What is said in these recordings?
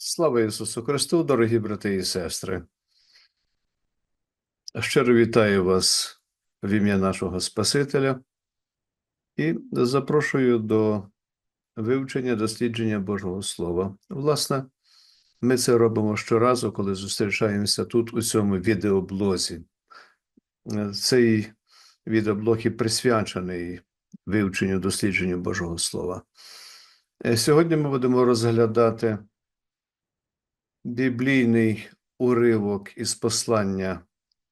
Слава Ісусу Христу, дорогі брати і сестри. Щиро вітаю вас в ім'я нашого Спасителя і запрошую до вивчення дослідження Божого Слова. Власне, ми це робимо щоразу, коли зустрічаємося тут, у цьому відеоблозі. Цей відеоблог і присвячений вивченню дослідженню Божого Слова. Сьогодні ми будемо розглядати біблійний уривок із послання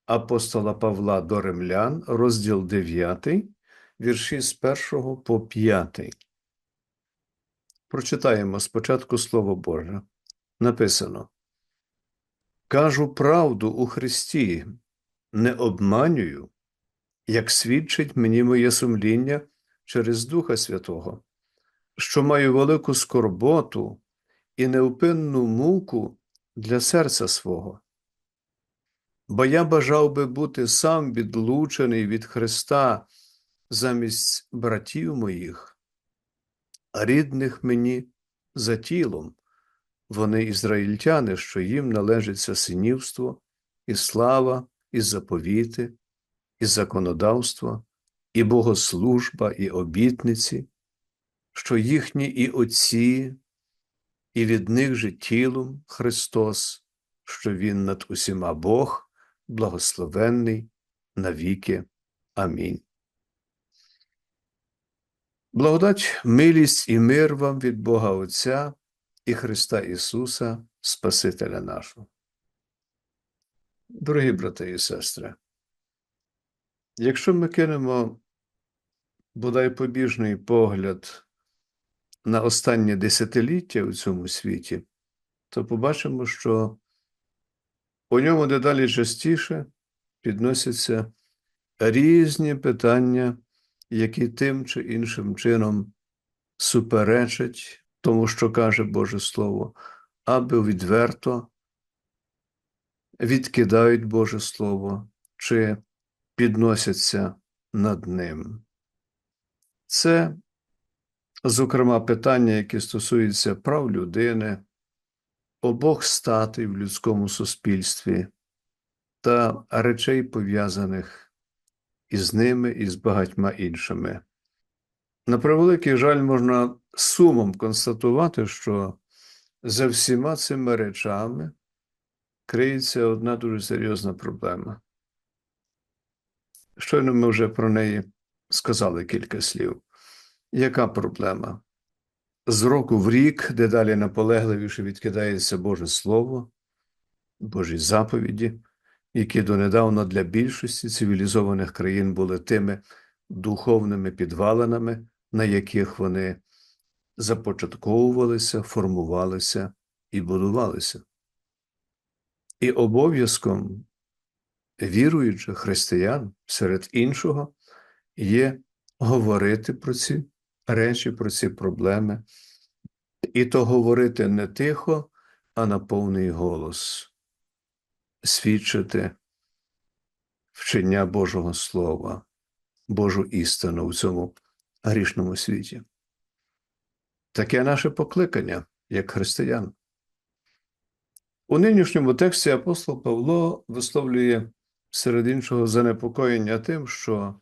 апостола Павла до римлян, розділ 9, вірші з 1 по 5. Прочитаємо спочатку Слово Боже. Написано: Кажу правду у Христі, не обманюю, як свідчить мені моє сумління через Духа Святого, що маю велику скорботу і невпинну муку для серця свого. Бо я бажав би бути сам відлучений від Христа замість братів моїх, рідних мені за тілом. Вони ізраїльтяни, що їм належиться синівство, і слава, і заповіти, і законодавство, і богослужба, і обітниці, що їхні і отці, і від них же тілом Христос, що Він над усіма Бог, благословенний навіки. Амінь. Благодать, милість і мир вам від Бога Отця і Христа Ісуса, Спасителя нашого. Дорогі брати і сестри, якщо ми кинемо бодай побіжний погляд на останнє десятиліття у цьому світі, то побачимо, що у ньому дедалі частіше підносяться різні питання, які тим чи іншим чином суперечать тому, що каже Боже Слово, або відверто відкидають Боже Слово чи підносяться над ним. Це зокрема, питання, які стосуються прав людини, обох статей в людському суспільстві та речей, пов'язаних із ними і з багатьма іншими. На превеликий жаль, можна сумом констатувати, що за всіма цими речами криється одна дуже серйозна проблема. Щойно ми вже про неї сказали кілька слів. Яка проблема? З року в рік дедалі наполегливіше відкидається Боже Слово, Божі заповіді, які донедавна для більшості цивілізованих країн були тими духовними підвалинами, на яких вони започатковувалися, формувалися і будувалися. І обов'язком віруючих християн серед іншого є говорити про ці речі, про ці проблеми, і то говорити не тихо, а на повний голос, свідчити вчення Божого Слова, Божу істину в цьому грішному світі. Таке наше покликання як християн. У нинішньому тексті апостол Павло висловлює серед іншого занепокоєння тим, що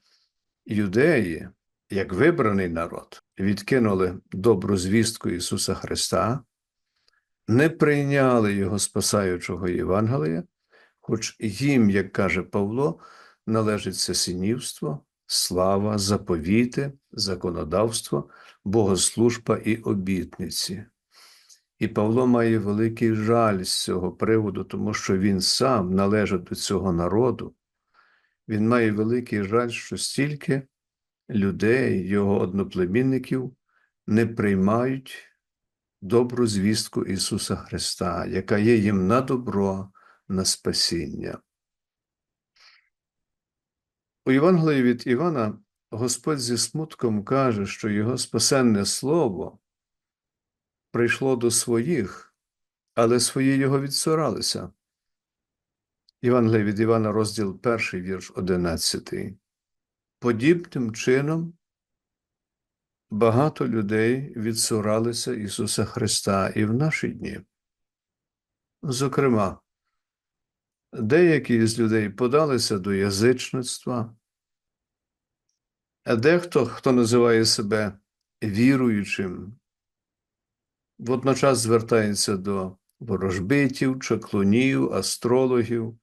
юдеї, як вибраний народ, відкинули добру звістку Ісуса Христа, не прийняли Його спасаючого Євангелія, хоч їм, як каже Павло, належиться синівство, слава, заповіти, законодавство, богослужба і обітниці. І Павло має великий жаль з цього приводу, тому що він сам належить до цього народу. Він має великий жаль, що стільки людей, його одноплемінників, не приймають добру звістку Ісуса Христа, яка є їм на добро, на спасіння. У Євангелії від Івана Господь зі смутком каже, що Його спасенне Слово прийшло до своїх, але свої його відсоралися. Євангелія від Івана, розділ 1, вірш 11. Подібним чином багато людей відсуралися Ісуса Христа і в наші дні. Зокрема, деякі з людей подалися до язичництва, а дехто, хто називає себе віруючим, водночас звертається до ворожбитів, чаклунів, астрологів,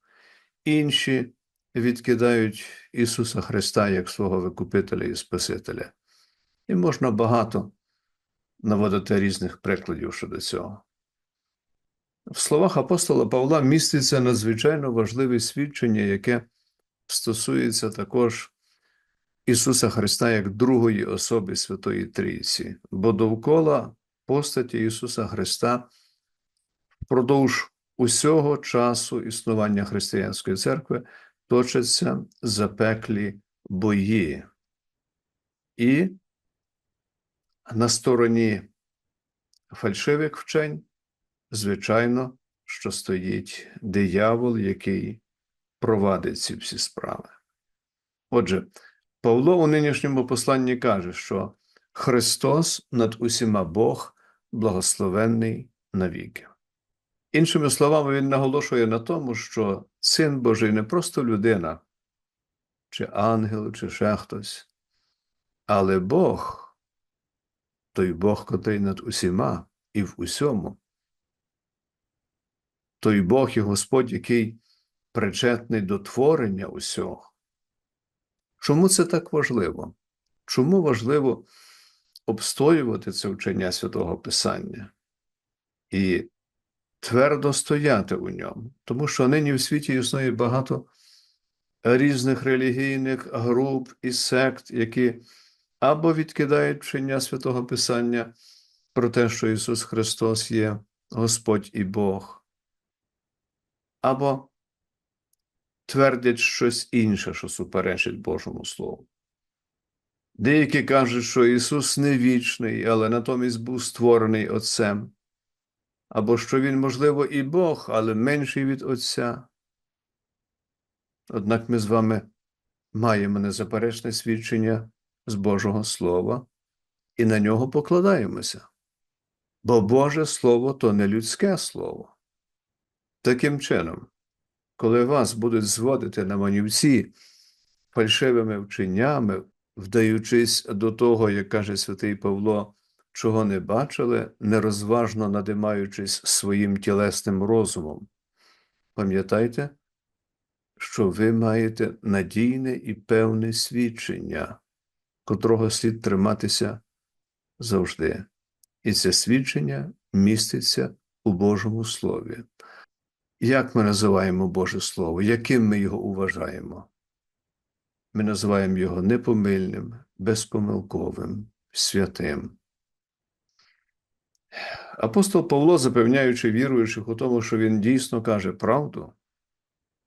інші відкидають Ісуса Христа як свого Викупителя і Спасителя. І можна багато наводити різних прикладів щодо цього. В словах апостола Павла міститься надзвичайно важливе свідчення, яке стосується також Ісуса Христа як другої особи Святої Трійці, бо довкола постаті Ісуса Христа впродовж усього часу існування християнської церкви точаться запеклі бої. І на стороні фальшивих вчень, звичайно, що стоїть диявол, який провадить ці всі справи. Отже, Павло у нинішньому посланні каже, що Христос над усіма Бог благословенний навіки. Іншими словами, він наголошує на тому, що Син Божий не просто людина, чи ангел, чи ще хтось, але Бог, той Бог, котрий над усіма і в усьому, той Бог і Господь, який причетний до творення усього. Чому це так важливо? Чому важливо обстоювати це вчення святого Писання і твердо стояти у ньому? Тому що нині в світі існує багато різних релігійних груп і сект, які або відкидають вчення святого Писання про те, що Ісус Христос є Господь і Бог, або твердять щось інше, що суперечить Божому Слову. Деякі кажуть, що Ісус не вічний, але натомість був створений Отцем, або що Він, можливо, і Бог, але менший від Отця. Однак ми з вами маємо незаперечне свідчення з Божого Слова і на нього покладаємося. Бо Боже Слово то не людське Слово. Таким чином, коли вас будуть зводити на манівці фальшивими вченнями, вдаючись до того, як каже святий Павло, чого не бачили, нерозважно надимаючись своїм тілесним розумом, пам'ятайте, що ви маєте надійне і певне свідчення, котрого слід триматися завжди. І це свідчення міститься у Божому Слові. Як ми називаємо Боже Слово? Яким ми його вважаємо? Ми називаємо його непомильним, безпомилковим, святим. Апостол Павло, запевняючи віруючих у тому, що він дійсно каже правду,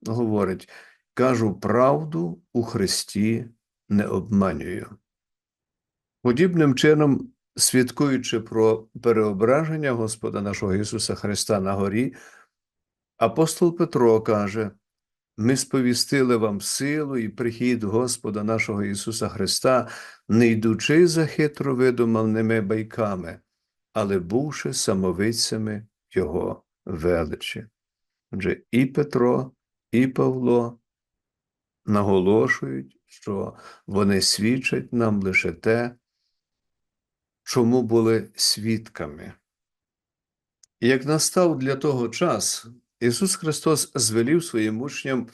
говорить: кажу правду у Христі не обманюю. Подібним чином, свідкуючи про переображення Господа нашого Ісуса Христа на горі, апостол Петро каже: ми сповістили вам силу і прихід Господа нашого Ісуса Христа, не йдучи за хитро видуманими байками, але бувши самовицями Його величі. Отже, і Петро, і Павло наголошують, що вони свідчать нам лише те, чому були свідками. І як настав для того час, Ісус Христос звелів своїм учням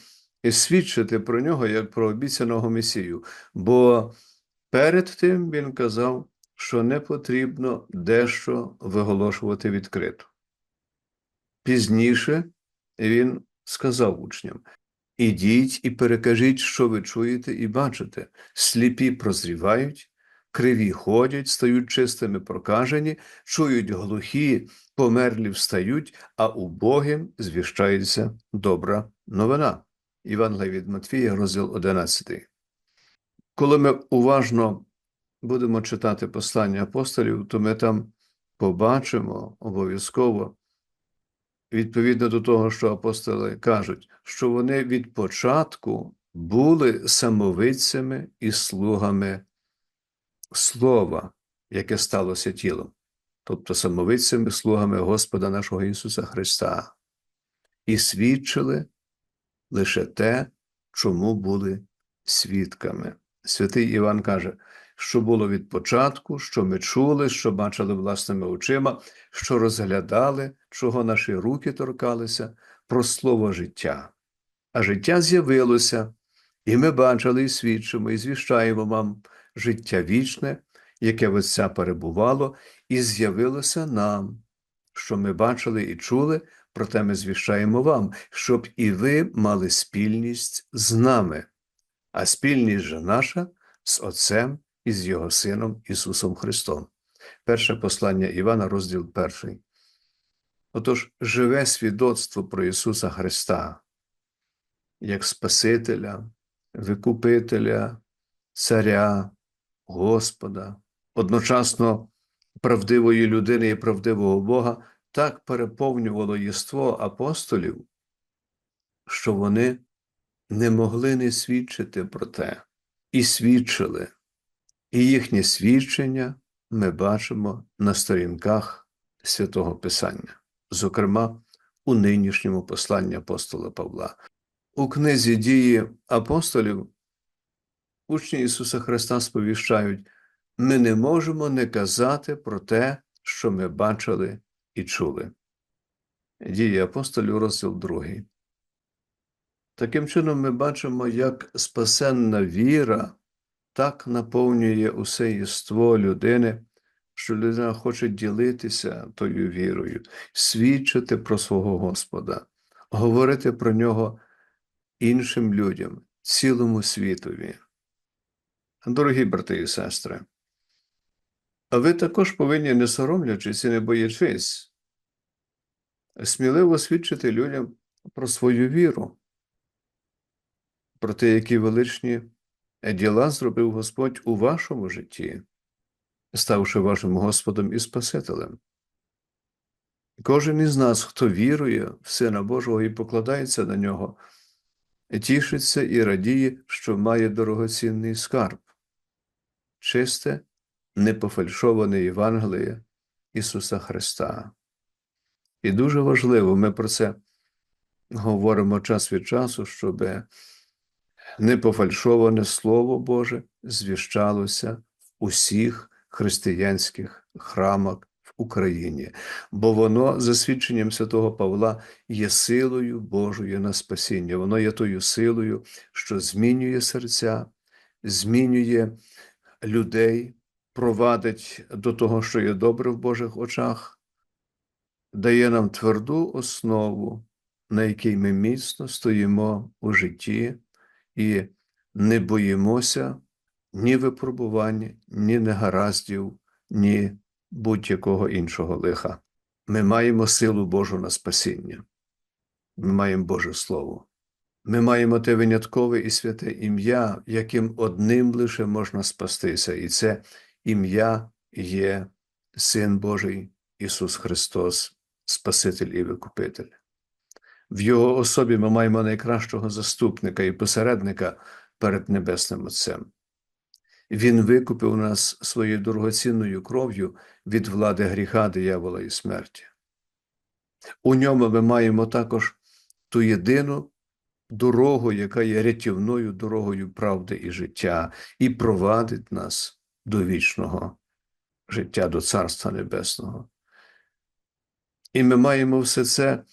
свідчити про нього як про обіцяного Месію, бо перед тим Він казав, що не потрібно дещо виголошувати відкрито. Пізніше Він сказав учням: Ідіть і перекажіть, що ви чуєте і бачите, сліпі прозрівають, криві ходять, стають чистими прокажені, чують глухі, померлі встають, а убогим звіщається добра новина. Івангелія від Матвія, розділ 11. Коли ми уважно будемо читати послання апостолів, то ми там побачимо обов'язково, відповідно до того, що апостоли кажуть, що вони від початку були самовидцями і слугами Слова, яке сталося тілом, тобто самовидцями слугами Господа нашого Ісуса Христа. і свідчили лише те, чому були свідками. Святий Іван каже, що було від початку, що ми чули, що бачили власними очима, що розглядали, чого наші руки торкалися, про слово життя. А життя з'явилося, і ми бачили, і свідчимо, і звіщаємо вам життя вічне, яке в Отця перебувало, і з'явилося нам, що ми бачили і чули, проте ми звіщаємо вам, щоб і ви мали спільність з нами, а спільність же наша з Отцем з Його Сином Ісусом Христом. Перше послання Івана, розділ перший. Отож, живе свідоцтво про Ісуса Христа, як Спасителя, Викупителя, Царя, Господа, одночасно правдивої людини і правдивого Бога, так переповнювало єство апостолів, що вони не могли не свідчити про те, і свідчили. І їхнє свідчення ми бачимо на сторінках святого Писання, зокрема у нинішньому посланні апостола Павла. У книзі дії апостолів учні Ісуса Христа сповіщають, ми не можемо не казати про те, що ми бачили і чули. Дії апостолів, розділ 2. Таким чином, ми бачимо, як спасенна віра так наповнює усе єство людини, що людина хоче ділитися тою вірою, свідчити про свого Господа, говорити про нього іншим людям, цілому світові. Дорогі брати і сестри, а ви також повинні, не соромлячись і не боячись, сміливо свідчити людям про свою віру, про те, які величні діла зробив Господь у вашому житті, ставши вашим Господом і Спасителем. Кожен із нас, хто вірує в Сина Божого і покладається на нього, тішиться і радіє, що має дорогоцінний скарб, чисте, непофальшоване Євангеліє Ісуса Христа. І дуже важливо, ми про це говоримо час від часу, щоб непофальшоване Слово Боже звіщалося в усіх християнських храмах в Україні, бо воно, за свідченням святого Павла, є силою Божою на спасіння. Воно є тою силою, що змінює серця, змінює людей, провадить до того, що є добре в Божих очах, дає нам тверду основу, на якій ми міцно стоїмо у житті і не боїмося ні випробувань, ні негараздів, ні будь-якого іншого лиха. Ми маємо силу Божу на спасіння, ми маємо Боже Слово. Ми маємо те виняткове і святе ім'я, яким одним лише можна спастися, і це ім'я є Син Божий Ісус Христос, Спаситель і Викупитель. В Його особі ми маємо найкращого заступника і посередника перед Небесним Отцем. Він викупив нас своєю дорогоцінною кров'ю від влади гріха, диявола і смерті. У ньому ми маємо також ту єдину дорогу, яка є рятівною дорогою правди і життя, і провадить нас до вічного життя, до Царства Небесного. І ми маємо все це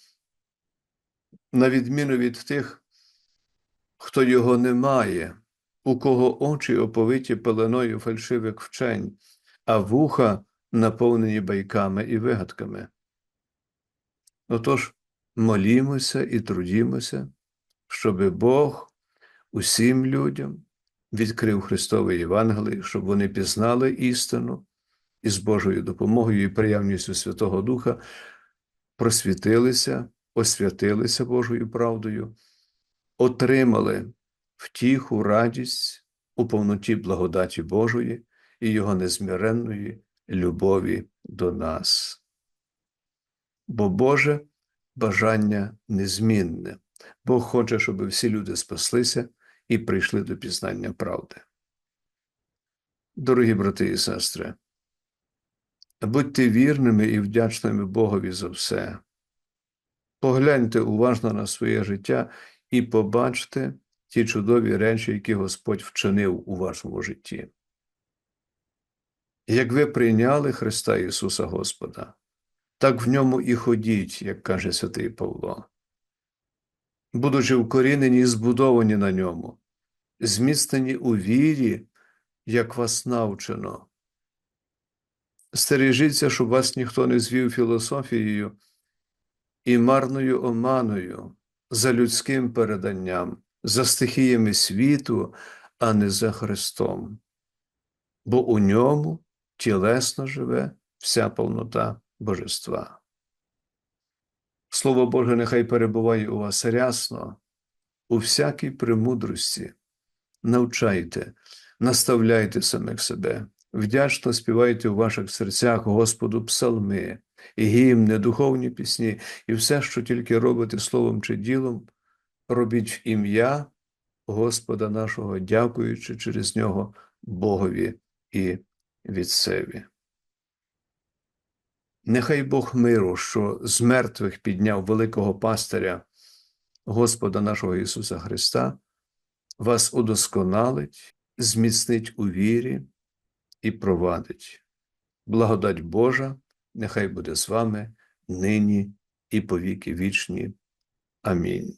на відміну від тих, хто його не має, у кого очі оповиті пеленою фальшивих вчень, а вуха наповнені байками і вигадками. Отож, молімося і трудімося, щоби Бог усім людям відкрив Христове Євангеліє, щоб вони пізнали істину і з Божою допомогою і приявністю Святого Духа просвітилися освятилися Божою правдою, отримали втіху, радість у повноті благодаті Божої і Його незміренної любові до нас. Бо Боже бажання незмінне, Бог хоче, щоб всі люди спаслися і прийшли до пізнання правди. Дорогі брати і сестри, будьте вірними і вдячними Богові за все Погляньте уважно на своє життя і побачте ті чудові речі, які Господь вчинив у вашому житті. Як ви прийняли Христа Ісуса Господа, так в ньому і ходіть, як каже святий Павло, будучи вкорінені і збудовані на ньому, зміцнені у вірі, як вас навчено. Стережіться, щоб вас ніхто не звів філософією і марною оманою, за людським переданням, за стихіями світу, а не за Христом. Бо у ньому тілесно живе вся повнота Божества. Слово Боже, нехай перебуває у вас рясно, у всякій премудрості. Навчайте, наставляйте самих себе, вдячно співайте у ваших серцях Господу псалми, гімни, духовні пісні і все, що тільки робите словом чи ділом, робіть в ім'я Господа нашого, дякуючи через нього Богові і Відцеві. Нехай Бог миру, що з мертвих підняв великого пастиря Господа нашого Ісуса Христа, вас удосконалить, зміцнить у вірі і провадить. Благодать Божа, нехай буде з вами нині і повіки вічні. Амінь.